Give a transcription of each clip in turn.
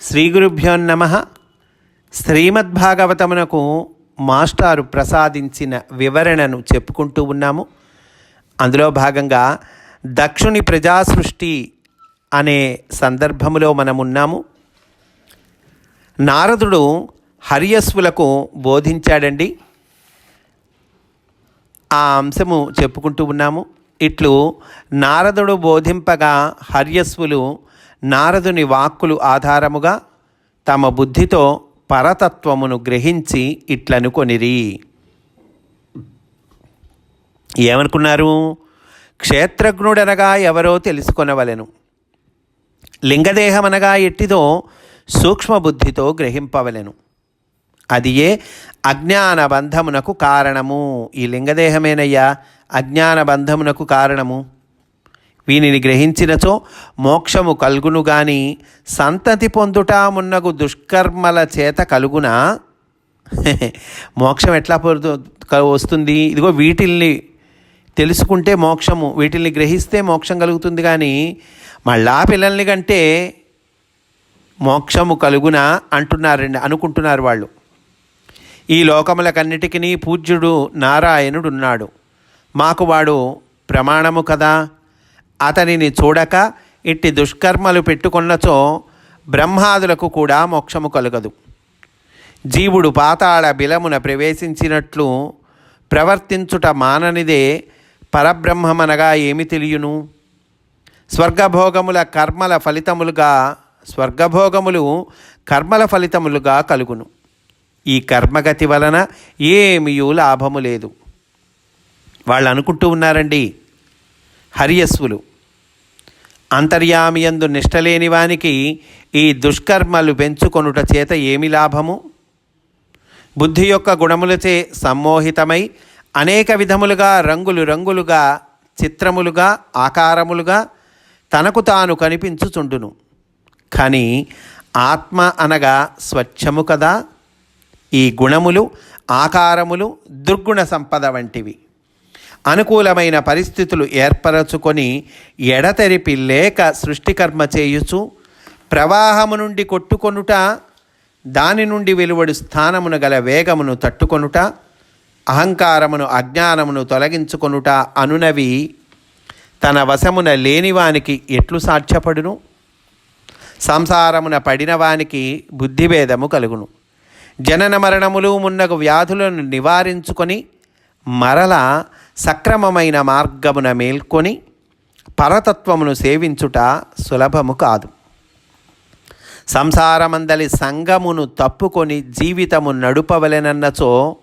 శ్రీ గురుభ్యో నమ. శ్రీమద్భాగవతమునకు మాస్టారు ప్రసాదించిన వివరణను చెప్పుకుంటూ ఉన్నాము. అందులో భాగంగా దక్షుని ప్రజాసృష్టి అనే సందర్భములో మనమున్నాము. నారదుడు హరియస్వులకు బోధించాడండి. ఆ అంశము చెప్పుకుంటూ ఉన్నాము. ఇట్లు నారదుడు బోధింపగా హర్యస్వులు నారదుని వాక్కులు ఆధారముగా తమ బుద్ధితో పరతత్వమును గ్రహించి ఇట్లనుకొనిరి. ఏమనుకున్నారు? క్షేత్రజ్ఞుడనగా ఎవరో తెలుసుకొనవలెను. లింగదేహమనగా ఎట్టిదో సూక్ష్మబుద్ధితో గ్రహింపవలెను. అది ఏ అజ్ఞాన బంధమునకు కారణము. ఈ లింగదేహమేనయ్యా? అజ్ఞాన బంధమునకు కారణము. వీనిని గ్రహించినచో మోక్షము కలుగును గాని సంతతి పొందుట మున్నగు దుష్కర్మల చేత కలుగునా? మోక్షం ఎట్లా పొందు వస్తుంది? ఇదిగో వీటిల్ని తెలుసుకుంటే మోక్షము వీటిల్ని గ్రహిస్తే మోక్షం కలుగుతుంది కానీ మళ్ళా పిల్లల్ని కంటే మోక్షము కలుగునా అంటున్నారండి అనుకుంటున్నారు వాళ్ళు. ఈ లోకములకన్నిటికీ పూజ్యుడు నారాయణుడున్నాడు. మాకు వాడు ప్రమాణము కదా? అతనిని చూడక ఇట్టి దుష్కర్మలు పెట్టుకున్నచో బ్రహ్మాదులకు కూడా మోక్షము కలగదు. జీవుడు పాతాళ బిలమున ప్రవేశించినట్లు ప్రవర్తించుట మాననిదే పరబ్రహ్మమనగా ఏమి తెలియను? స్వర్గభోగముల కర్మల ఫలితములుగా స్వర్గభోగములు కర్మల ఫలితములుగా కలుగును. ఈ కర్మగతి వలన ఏమీయూ లాభము లేదు. వాళ్ళు అనుకుంటూ ఉన్నారండి హరియస్సులు. అంతర్యామియందు నిష్టలేని వానికి ఈ దుష్కర్మలు పెంచుకొనుట చేత ఏమి లాభము? బుద్ధి యొక్క గుణములచే సమ్మోహితమై అనేక విధములుగా రంగులు రంగులుగా చిత్రములుగా ఆకారములుగా తనకు తాను కనిపించుచుండును. కానీ ఆత్మ అనగా స్వచ్ఛము కదా? ఈ గుణములు ఆకారములు దుర్గుణ సంపద వంటివి. అనుకూలమైన పరిస్థితులు ఏర్పరచుకొని ఎడతెరిపి లేక సృష్టికర్మ చేయుచు ప్రవాహము నుండి కొట్టుకొనుట దాని నుండి వెలువడు స్థానమును గల వేగమును తట్టుకొనుట అహంకారమును అజ్ఞానమును తొలగించుకొనుట అనునవి తన వశమున లేనివానికి ఎట్లు సాధ్యపడును? సంసారమున పడినవానికి బుద్ధిభేదము కలుగును. జనన మరణములు మున్నగు వ్యాధులను నివారించుకొని మరల సక్రమమైన మార్గమున మేల్కొని పరతత్వమును సేవించుట సులభము కాదు. సంసారమందలి సంగమును తప్పుకొని జీవితము నడుపవలెనన్నచో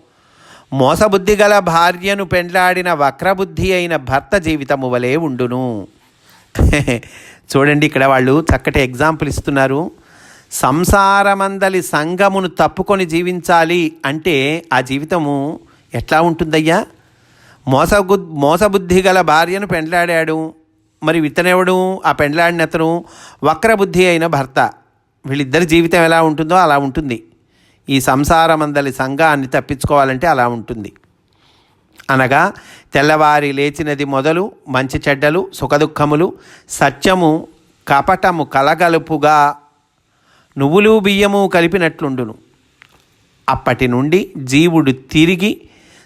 మోసబుద్ధి గల భార్యను పెండ్లాడిన వక్రబుద్ధి అయిన భర్త జీవితము వలె ఉండును. చూడండి ఇక్కడ వాళ్ళు చక్కటి ఎగ్జాంపుల్ ఇస్తున్నారు. సంసారమందలి సంగమును తప్పుకొని జీవించాలి అంటే ఆ జీవితము ఎట్లా ఉంటుందయ్యా? మోసగు మోసబుద్ధి గల భార్యను పెండ్లాడాడు. మరి ఇతనెవడు? ఆ పెండ్లాడిన అతను వక్రబుద్ధి అయిన భర్త. వీళ్ళిద్దరి జీవితం ఎలా ఉంటుందో అలా ఉంటుంది. ఈ సంసారమందలి సంఘాన్ని తప్పించుకోవాలంటే అలా ఉంటుంది. అనగా తెల్లవారి లేచినది మొదలు మంచి చెడ్డలు సుఖదుఖములు సత్యము కపటము కలగలుపుగా నువ్వులు బియ్యము కలిపినట్లుండును. అప్పటి నుండి జీవుడు తిరిగి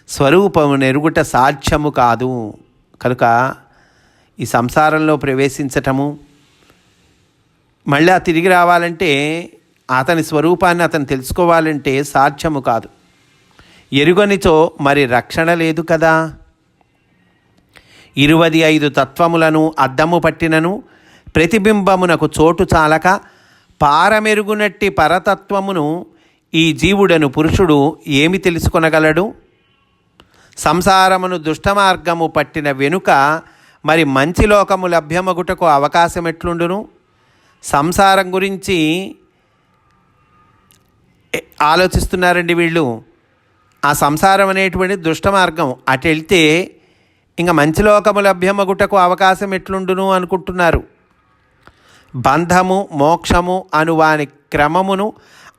స్వరూపము నెరుగుట సాధ్యము కాదు. కనుక ఈ సంసారంలో ప్రవేశించటము మళ్ళీ తిరిగి రావాలంటే అతని స్వరూపాన్ని అతను తెలుసుకోవాలంటే సాధ్యము కాదు. ఎరుగనితో మరి రక్షణ లేదు కదా. ఇరువది ఐదు తత్వములను అద్దము పట్టినను ప్రతిబింబమునకు చోటు చాలక పారమెరుగునట్టి పరతత్వమును ఈ జీవుడను పురుషుడు ఏమి తెలుసుకొనగలడు? సంసారమును దుష్టమార్గము పట్టిన వెనుక మరి మంచి లోకము లభ్యమగుటకు అవకాశం ఎట్లుండును సంసారం గురించి ఆలోచిస్తున్నారండి వీళ్ళు? ఆ సంసారం అనేటువంటి దుష్ట మార్గం అటు వెళ్తే ఇంకా మంచి లోకము లభ్యమగుటకు అవకాశం ఎట్లుండును అనుకుంటున్నారు. బంధము మోక్షము అనువాని క్రమమును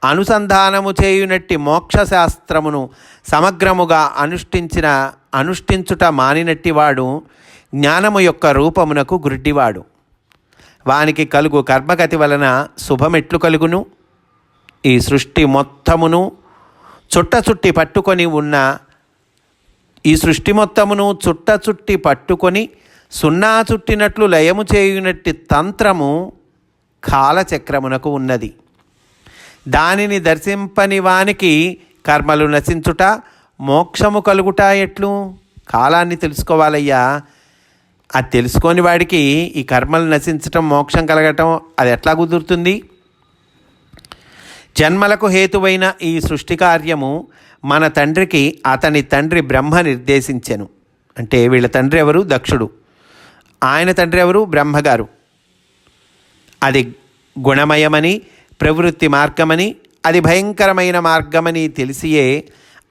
అనుసంధానము చేయునట్టి మోక్షశాస్త్రమును సమగ్రముగా అనుష్ఠించిన అనుష్ఠించుట మానినట్టివాడు జ్ఞానము యొక్క రూపమునకు గుడ్డివాడు వానికి కలుగు కర్మగతి వలన శుభమెట్లు కలుగును. ఈ సృష్టి మొత్తమును చుట్ట చుట్టి పట్టుకొని ఉన్న ఈ సృష్టి మొత్తమును చుట్ట చుట్టి పట్టుకొని సున్నా చుట్టినట్లు లయము చేయునట్టి తంత్రము కాలచక్రమునకు ఉన్నది. దానిని దర్శింపని వానికి కర్మలు నశించుట మోక్షము కలుగుట ఎట్లు? కాలాన్ని తెలుసుకోవాలయ్యా. అది తెలుసుకొని వాడికి ఈ కర్మలు నశించటం మోక్షం కలగటం అది ఎట్లా కుదురుతుంది? జన్మలకు హేతువైన ఈ సృష్టి కార్యము మన తండ్రికి అతని తండ్రి బ్రహ్మ నిర్దేశించెను. అంటే వీళ్ళ తండ్రి ఎవరు? దక్షుడు. ఆయన తండ్రి ఎవరు? బ్రహ్మగారు. అది గుణమయమని ప్రవృత్తి మార్గమని అది భయంకరమైన మార్గమని తెలిసియే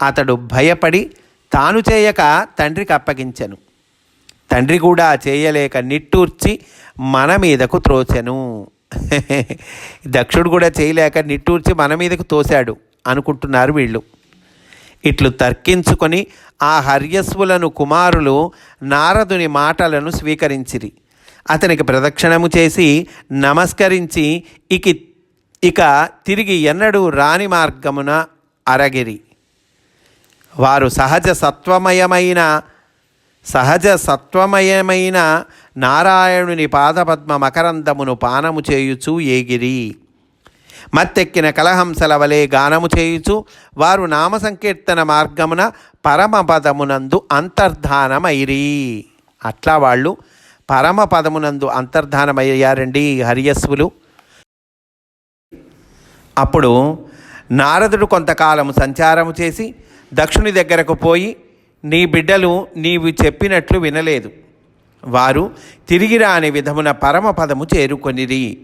అతడు భయపడి తాను చేయక తండ్రికి అప్పగించెను. తండ్రి కూడా చేయలేక నిట్టూర్చి మన మీదకు త్రోచెను. దక్షుడు కూడా చేయలేక నిట్టూర్చి మన మీదకు తోశాడు అనుకుంటున్నారు వీళ్ళు. ఇట్లు తర్కించుకొని ఆ హర్యస్వులను కుమారులు నారదుని మాటలను స్వీకరించిరి. అతనికి ప్రదక్షిణము చేసి నమస్కరించి ఇక ఇక తిరిగి ఎన్నడూ రాని మార్గమున అరగిరి. వారు సహజ సత్వమయమైన సహజ సత్వమయమైన నారాయణుని పాదపద్మ మకరందమును పానము చేయుచు ఏగిరి. మత్తెక్కిన కలహంసల వలె గానము చేయుచు వారు నామ సంకీర్తన మార్గమున పరమపదమునందు అంతర్ధానమైరి. అట్లా వాళ్ళు పరమపదమునందు అంతర్ధానమయ్యారండి హరియస్సులు. హరియస్వులు అప్పుడు నారదుడు కొంతకాలము సంచారము చేసి దక్షుని దగ్గరకు పోయి నీ బిడ్డలు నీవు చెప్పినట్లు వినలేదు. వారు తిరిగి రాని విధమున పరమపదము చేరుకొనిరి.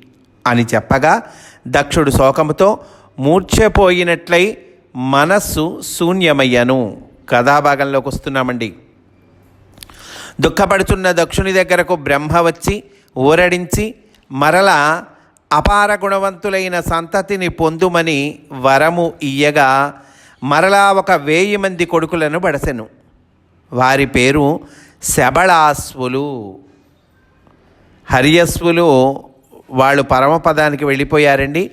అని చెప్పగా దక్షుడు శోకముతో మూర్ఛపోయినట్లై మనస్సు శూన్యమయ్యను. కథాభాగంలోకి వస్తున్నామండి. దుఃఖపడుచున్న దక్షుని దగ్గరకు బ్రహ్మ వచ్చి ఊరడించి మరలా అపార గుణవంతులైన సంతతిని పొందుమని వరము ఇయ్యగా మరలా ఒక వేయి మంది కొడుకులను బడసెను. వారి పేరు శబళాస్వులు హరియస్వులు వాళ్ళు పరమపదానికి వెళ్ళిపోయారండి.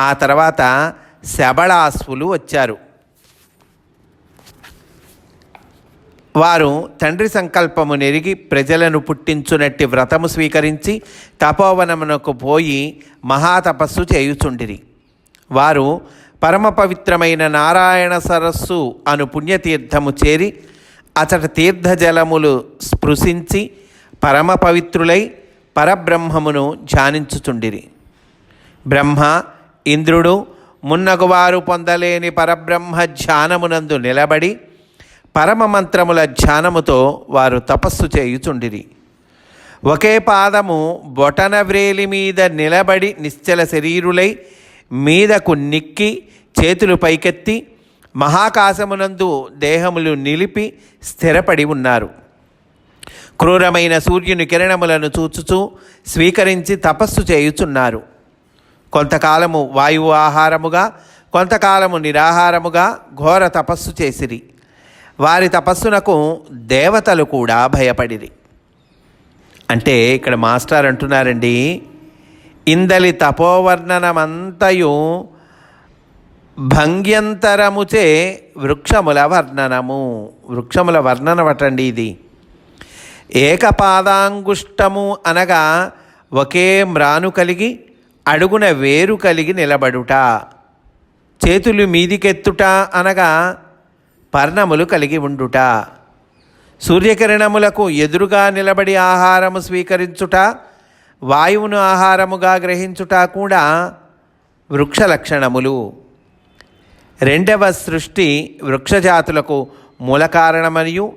ఆ తర్వాత శబళాస్వులు వచ్చారు. వారు తండ్రి సంకల్పము నెరిగి ప్రజలను పుట్టించునట్టి వ్రతము స్వీకరించి తపోవనమునకు పోయి మహాతపస్సు చేయుచుండిరి. వారు పరమ పవిత్రమైన నారాయణ సరస్సు అను పుణ్యతీర్థము చేరి అచట తీర్థజలములు స్పృశించి పరమ పవిత్రులై పరబ్రహ్మమును ధ్యానించుచుండిరి. బ్రహ్మ ఇంద్రుడు మున్నగువారు పొందలేని పరబ్రహ్మ ధ్యానమునందు నిలబడి పరమ మంత్రముల ధ్యానముతో వారు తపస్సు చేయుచుండిరి. ఒకే పాదము బొటన వ్రేలి మీద నిలబడి నిశ్చల శరీరులై మీదకు నిక్కి చేతులు పైకెత్తి మహాకాశమునందు దేహములు నిలిపి స్థిరపడి ఉన్నారు. క్రూరమైన సూర్యుని కిరణములను చూచుచూ స్వీకరించి తపస్సు చేయుచున్నారు. కొంతకాలము వాయువు ఆహారముగా కొంతకాలము నిరాహారముగా ఘోర తపస్సు చేసిరి. వారి తపస్సునకు దేవతలు కూడా భయపడిరి. అంటే ఇక్కడ మాస్టర్ అంటున్నారండి ఇందలి తపోవర్ణనమంతయు భంగ్యంతరముచే వృక్షముల వర్ణనము. వృక్షముల వర్ణన పట్టండి ఇది. ఏకపాదాంగుష్టము అనగా ఒకే మ్రాను కలిగి అడుగున వేరు కలిగి నిలబడుట. చేతులు మీదికెత్తుట అనగా పర్ణములు కలిగి ఉండుట. సూర్యకిరణములకు ఎదురుగా నిలబడి ఆహారము స్వీకరించుట వాయువును ఆహారముగా గ్రహించుట కూడా వృక్ష లక్షణములు. రెండవ సృష్టి వృక్షజాతులకు మూల కారణమనియు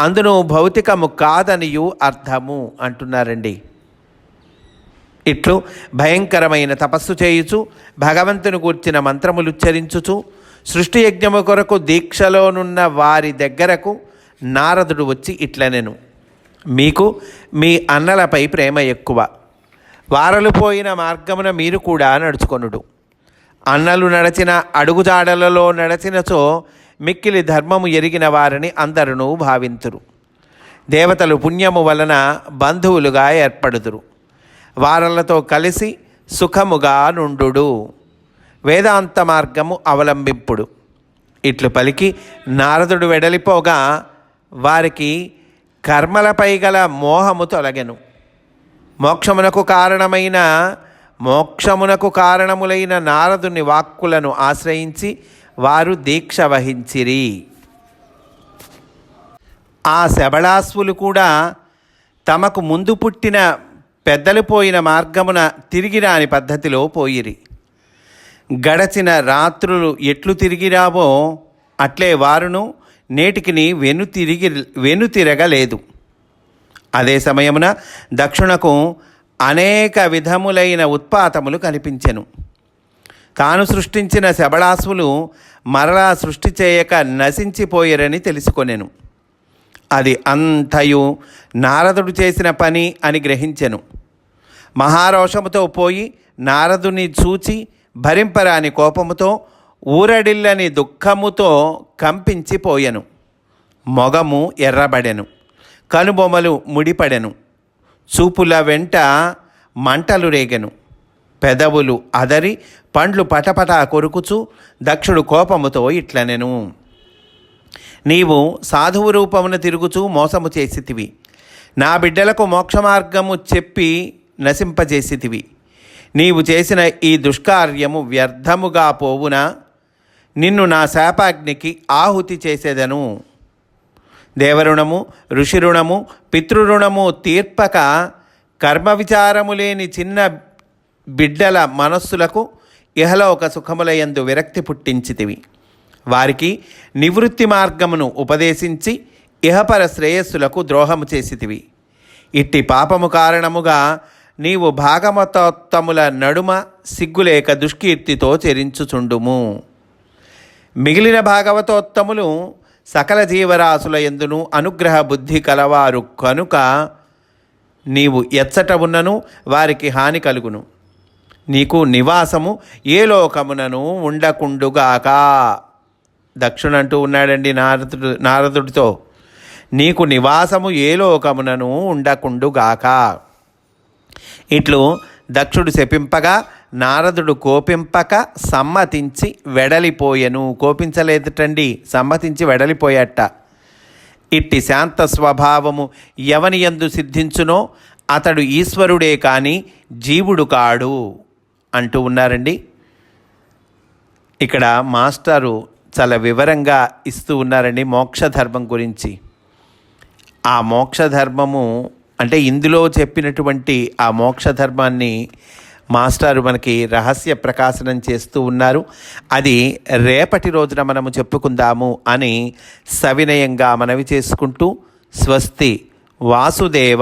అందును భౌతికము కాదనియు అర్థము అంటున్నారండి. ఇట్లు భయంకరమైన తపస్సు చేయుచు భగవంతుని గూర్చిన మంత్రములు ఉచ్చరించుచు సృష్టి యజ్ఞము కొరకు దీక్షలోనున్న వారి దగ్గరకు నారదుడు వచ్చి ఇట్లనెను మీకు మీ అన్నలపై ప్రేమ ఎక్కువ. వారలు పోయిన మార్గమున మీరు కూడా నడుచుకొనుడు. అన్నలు నడచిన అడుగుజాడలలో నడచినచో మిక్కిలి ధర్మము ఎరిగిన వారిని అందరును భావింతురు. దేవతలు పుణ్యము వలన బంధువులుగా ఏర్పడుదురు. వారలతో కలిసి సుఖముగా నుండు వేదాంత మార్గము అవలంబింపుడు. ఇట్లు పలికి నారదుడు వెడలిపోగా వారికి కర్మలపై గల మోహము తొలగెను. మోక్షమునకు కారణమైన మోక్షమునకు కారణములైన నారదుని వాక్కులను ఆశ్రయించి వారు దీక్ష వహించిరి. ఆ శబళాస్వులు కూడా తమకు ముందు పుట్టిన పెద్దలు పోయిన మార్గమున తిరిగి రాని పద్ధతిలో పోయిరి. గడచిన రాత్రులు ఎట్లు తిరిగిరావో అట్లే వారును నేటికిని వెను తిరిగి వెను తిరగలేదు. అదే సమయమున దక్షిణకు అనేక విధములైన ఉత్పాతములు కనిపించెను తాను సృష్టించిన శబళాసులు మరలా సృష్టి చేయక నశించిపోయారని తెలుసుకొనెను. అది అంతయు నారదుడు చేసిన పని అని గ్రహించెను. మహారోషముతో పోయి నారదుని చూచి భరింపరాని కోపముతో ఊరడిల్లని దుఃఖముతో కంపించిపోయెను. మొగము ఎర్రబడెను. కనుబొమలు ముడిపడెను. చూపుల వెంట మంటలు రేగెను. పెదవులు అదరి పండ్లు పటపటా కొరుకుచు దక్షుడు కోపముతో ఇట్లనెను. నీవు సాధువు రూపమున తిరుగుచూ మోసము చేసితివి. నా బిడ్డలకు మోక్ష మార్గము చెప్పి నశింపజేసితివి. నీవు చేసిన ఈ దుష్కార్యము వ్యర్థముగా పోవునా? నిన్ను నా శాపాగ్నికి ఆహుతి చేసేదను. దేవరుణము ఋషిరుణము పితృరుణము తీర్పక కర్మ విచారము లేని చిన్న బిడ్డల మనస్సులకు ఇహలోక సుఖములయందు విరక్తి పుట్టించితివి. వారికి నివృత్తి మార్గమును ఉపదేశించి ఇహపర శ్రేయస్సులకు ద్రోహము చేసితివి. ఇట్టి పాపము కారణముగా నీవు భాగమతోత్తముల నడుమ సిగ్గులేక దుష్కీర్తితో చెరించుచుండుము. మిగిలిన భాగవతోత్తములు సకల జీవరాశుల ఎందును అనుగ్రహ బుద్ధి కలవారు కనుక నీవు ఎచ్చట ఉన్నను వారికి హాని కలుగును. నీకు నివాసము ఏ లోకమునను ఉండకుండుగాక. దక్షుణంటూ ఉన్నాడండి నారదుడు నారదుడితో నీకు నివాసము ఏ లోకమునను ఉండకుండుగాక. ఇట్లు దక్షుడు శపింపగా నారదుడు కోపింపక సమ్మతించి వెడలిపోయెను. కోపించలేదుటండి సమ్మతించి వెడలిపోయాట. ఇట్టి శాంత స్వభావము ఎవని ఎందు సిద్ధించునో అతడు ఈశ్వరుడే కానీ జీవుడు కాడు అంటూ ఉన్నారండి. ఇక్కడ మాస్టారు చాలా వివరంగా ఇస్తూ ఉన్నారండి మోక్షధర్మం గురించి. ఆ మోక్షధర్మము అంటే ఇందులో చెప్పినటువంటి ఆ మోక్ష ధర్మాన్ని మాస్టారు మనకి రహస్య ప్రకాశనం చేస్తూ ఉన్నారు. అది రేపటి రోజున మనము చెప్పుకుందాము అని సవినయంగా మనవి చేసుకుంటూ స్వస్తి వాసుదేవ.